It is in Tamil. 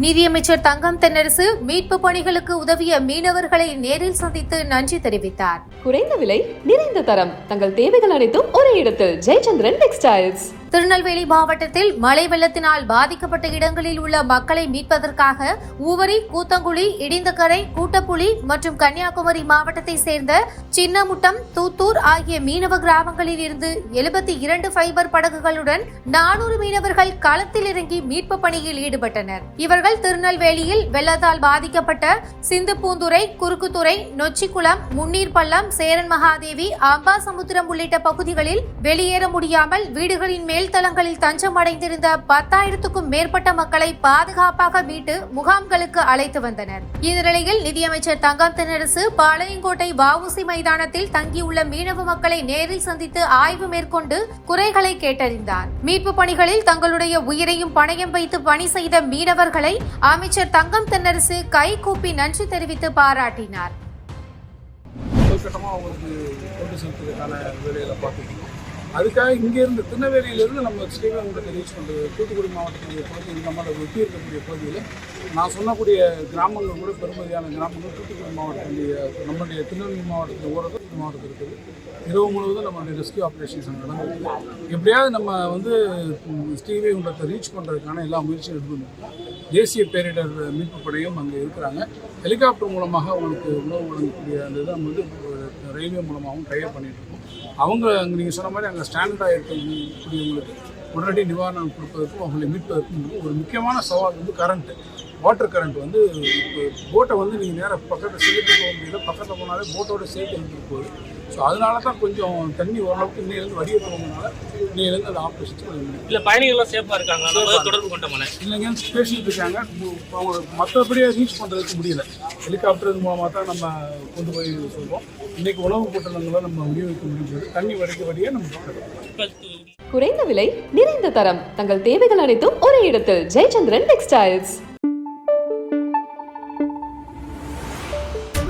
நிதியமைச்சர் தங்கம் தென்னரசு மீட்பு பணிகளுக்கு உதவிய மீனவர்களை நேரில் சந்தித்து நன்றி தெரிவித்தார். குறைந்த விலை நிறைந்த தரம். தங்கள் தேவைகள் அனைத்தும் ஒரே இடத்தில். ஜெயச்சந்திரன் டெக்ஸ்டைல்ஸ். திருநெல்வேலி மாவட்டத்தில் மழை வெள்ளத்தினால் பாதிக்கப்பட்ட இடங்களில் உள்ள மக்களை மீட்பதற்காக ஊவரி கூத்தங்குழி இடிந்தகரை கூட்டப்புலி மற்றும் கன்னியாகுமரி மாவட்டத்தை சேர்ந்த சின்னமுட்டம் தூத்தூர் ஆகிய மீனவ கிராமங்களில் இருந்து எழுபத்தி இரண்டு ஃபைபர் படகுகளுடன் நானூறு மீனவர்கள் களத்தில் இறங்கி மீட்பு பணியில் ஈடுபட்டனர். இவர்கள் திருநெல்வேலியில் வெள்ளத்தால் பாதிக்கப்பட்ட சிந்துப்பூந்துறை குறுக்குத்துறை நொச்சிக்குளம் முன்னீர் பள்ளம் சேரன் மகாதேவி அம்பாசமுத்திரம் உள்ளிட்ட பகுதிகளில் வெளியேற முடியாமல் வீடுகளின் மேல் தளங்களில் தஞ்சம் அடைந்திருந்த பத்தாயிரத்துக்கும் மேற்பட்ட மக்களை பாதுகாப்பாக மீட்டு முகாம்களுக்கு அழைத்து வந்தனர். இந்நிலையில் நிதியமைச்சர் தங்கம் தென்னரசு பாளையங்கோட்டை வஉசி மைதானத்தில் தங்கியுள்ள மீனவ மக்களை நேரில் சந்தித்து ஆய்வு மேற்கொண்டு குறைகளை கேட்டறிந்தார். மீட்பு பணிகளில் தங்களுடைய உயிரையும் பணயம் வைத்து பணி செய்த மீனவர்களை அமைச்சர் தங்கம் தென்னரசு கை கூப்பி நன்றி தெரிவித்து பாராட்டினார். அவங்களுக்கு கொண்டு செலுத்துவதற்கான வேலைகளை பார்த்துக்கணும் அதுக்காக இங்கேருந்து திருநெல்வேலியிலேருந்து நம்ம ஸ்ரீவைகுண்டத்தை ரீச் பண்ணுறது தூத்துக்குடி மாவட்டத்துடைய பகுதி இந்த மாதிரி ஒட்டி இருக்கக்கூடிய பகுதியில் நான் சொன்னக்கூடிய கிராமங்கள் கூட பெருமதியான கிராமங்கள் தூத்துக்குடி மாவட்டத்துடைய நம்மளுடைய திருநெல்வேலி மாவட்டத்தில் ஓரத்தில் மாவட்டத்தில் இருக்குது. இரவு முழுவதும் நம்மளுடைய ரெஸ்கியூ ஆப்ரேஷன்ஸ் அங்கே நடந்துருக்கு எப்படியாவது நம்ம வந்து ஸ்ரீவை ஸ்ரீவைகுண்டத்தை ரீச் பண்ணுறதுக்கான எல்லா முயற்சியும் எடுக்கணும். தேசிய பேரிடர் மீட்பு படையும் அங்கே இருக்கிறாங்க. ஹெலிகாப்டர் மூலமாக அவங்களுக்கு உணவு வழங்கக்கூடிய அந்த இதை வந்து ரயில்வே மூலமாகவும் டைப் பண்ணிட்டு இருக்கோம் அவங்க அங்கே நீங்கள் சொன்ன மாதிரி அங்கே ஸ்டாண்டர்டாக இருக்கக்கூடியவங்களுக்கு உடனடி நிவாரணம் கொடுப்பதற்கும் அவங்களை மீட்பதற்கும் ஒரு முக்கியமான சவால் வந்து கரண்ட்டு வாட்டர் கரண்ட் வந்து இப்போ போட்டை வந்து நீங்கள் நேராக பக்கத்தில் செலுத்து போக முடியல. பக்கத்தில் போனாலே போட்டோட சேர்த்து எடுத்துகிட்டு போகுது ஸோ அதனால தான் கொஞ்சம் தண்ணி ஓரளவுக்கு இன்னையிலேருந்து வடிய போகிறதுனால இன்னையிலேருந்து அந்த ஆப்ரேஷன் பண்ண முடியும் இல்ல பயணிகள்லாம் சேஃபா இருக்காங்க. தொடர்பு கொண்டோம்ல இல்லைங்க பேசிட்டு இருக்காங்க. மு- அவங்க மற்றபடியே ரீச் பண்ணுறதுக்கு முடியல. ஹெலிகாப்டர் மூலமாக தான் நம்ம கொண்டு போய் சொல்வோம் இன்னைக்கு உணவு பொட்டலங்களை நம்ம விநியோகிக்க முடிஞ்சது தண்ணி வடிக்க வடியே நம்ம குறைந்த விலை நிறைந்த தரம். தங்கள் தேவைகள் அனைத்தும் ஒரே இடத்தில். ஜெயச்சந்திரன் டெக்ஸ்டைல்ஸ்